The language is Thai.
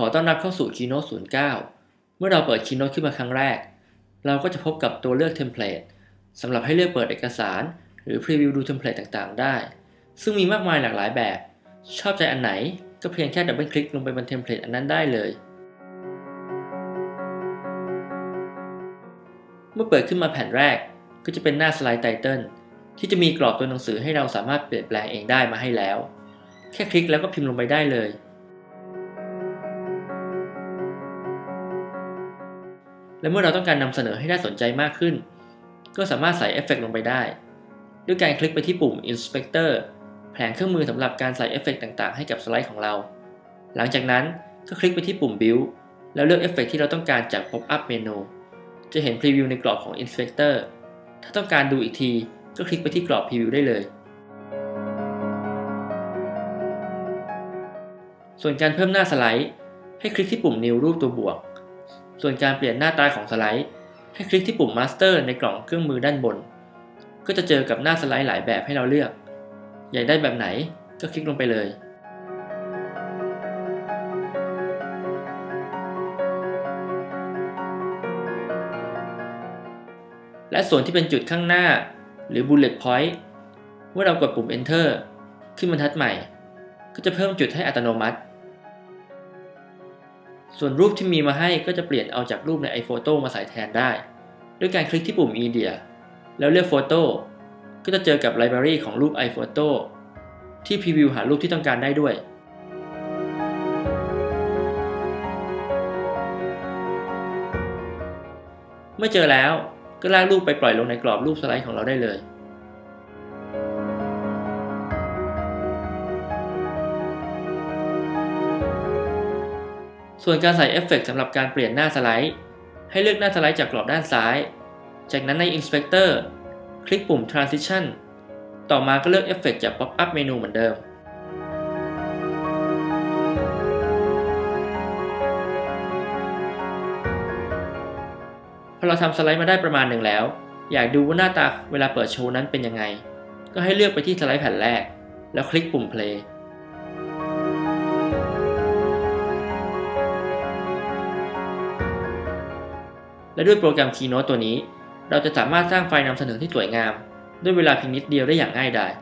ขอต้อนรับเข้าสู่ Keynote 09 เมื่อเราเปิด Keynote ขึ้นมาครั้งแรก เราก็จะพบกับตัวเลือกเทมเพลตสำหรับให้เลือกเปิดเอกสาร หรือพรีวิวดูเทมเพลตต่างๆ ได้ ซึ่งมีมากมายหลากหลายแบบ ชอบใจอันไหนก็เพียงแค่ดับเบิลคลิกลงไปบนเทมเพลตอันนั้นได้เลย เมื่อเปิดขึ้นมาแผ่นแรกก็จะเป็นหน้าสไลด์ไตเติลที่จะมีกรอบตัวหนังสือให้เราสามารถเปลี่ยนแปลงเองได้มาให้แล้ว แค่คลิกแล้วก็พิมพ์ลงไปได้เลย และเมื่อเราต้องการนำเสนอให้ได้สนใจมากขึ้น ก็สามารถใส่เอฟเฟกลงไปได้ ด้วยการคลิกไปที่ปุ่ม Inspector แผงเครื่องมือสำหรับการใส่เอฟเฟกต่างๆ ให้กับสไลด์ของเรา หลังจากนั้นก็คลิกไปที่ปุ่ม Build แล้วเลือกเอฟเฟกที่เราต้องการจาก Pop-up เมนูจะเห็นพรีวิวในกรอบของ Inspector ถ้าต้องการดูอีกทีก็คลิกไปที่กรอบพรีวิวได้เลย ส่วนการเพิ่มหน้าสไลด์ ให้คลิกที่ปุ่ม New รูปตัวบวก ส่วนการเปลี่ยนหน้าตาของสไลด์ ให้คลิกที่ปุ่ม Master ในกล่องเครื่องมือด้านบน ก็จะเจอกับหน้าสไลด์หลายแบบให้เราเลือก อยากได้แบบไหนก็คลิกลงไปเลยและส่วนที่เป็นจุดข้างหน้าหรือ bullet point เมื่อเรากดปุ่ม enter ขึ้นบรรทัดใหม่ ก็จะเพิ่มจุดให้อัตโนมัติ ส่วนรูปที่มีมาให้ก็จะเปลี่ยนเอาจากรูปใน iPhoto มาใส่แทนได้ ด้วยการคลิกที่ปุ่ม media แล้วเลือก photo ก็จะเจอกับ library ของรูป iPhoto ที่พรีวิวหารูปที่ต้องการได้ด้วย เมื่อเจอแล้วก็ลากรูปไปปล่อยลงในกรอบรูปสไลด์ของเราได้เลย ส่วนการใส่เอฟเฟกสำหรับการเปลี่ยนหน้าสไลด์ ให้เลือกหน้าสไลด์จากกรอบด้านซ้าย จากนั้นใน Inspector คลิกปุ่ม Transition ต่อมาก็เลือกเอฟเฟกจาก Pop-up เมนูเหมือนเดิม พอเราทำสไลด์มาได้ประมาณหนึ่งแล้ว อยากดูว่าหน้าตาเวลาเปิดโชว์นั้นเป็นยังไง ก็ให้เลือกไปที่สไลด์แผ่นแรก แล้วคลิกปุ่ม play และด้วยโปรแกรม Keynote ตัวนี้ เราจะสามารถสร้างไฟล์นำเสนอที่สวยงาม ด้วยเวลาเพียงนิดเดียวได้อย่างง่ายดาย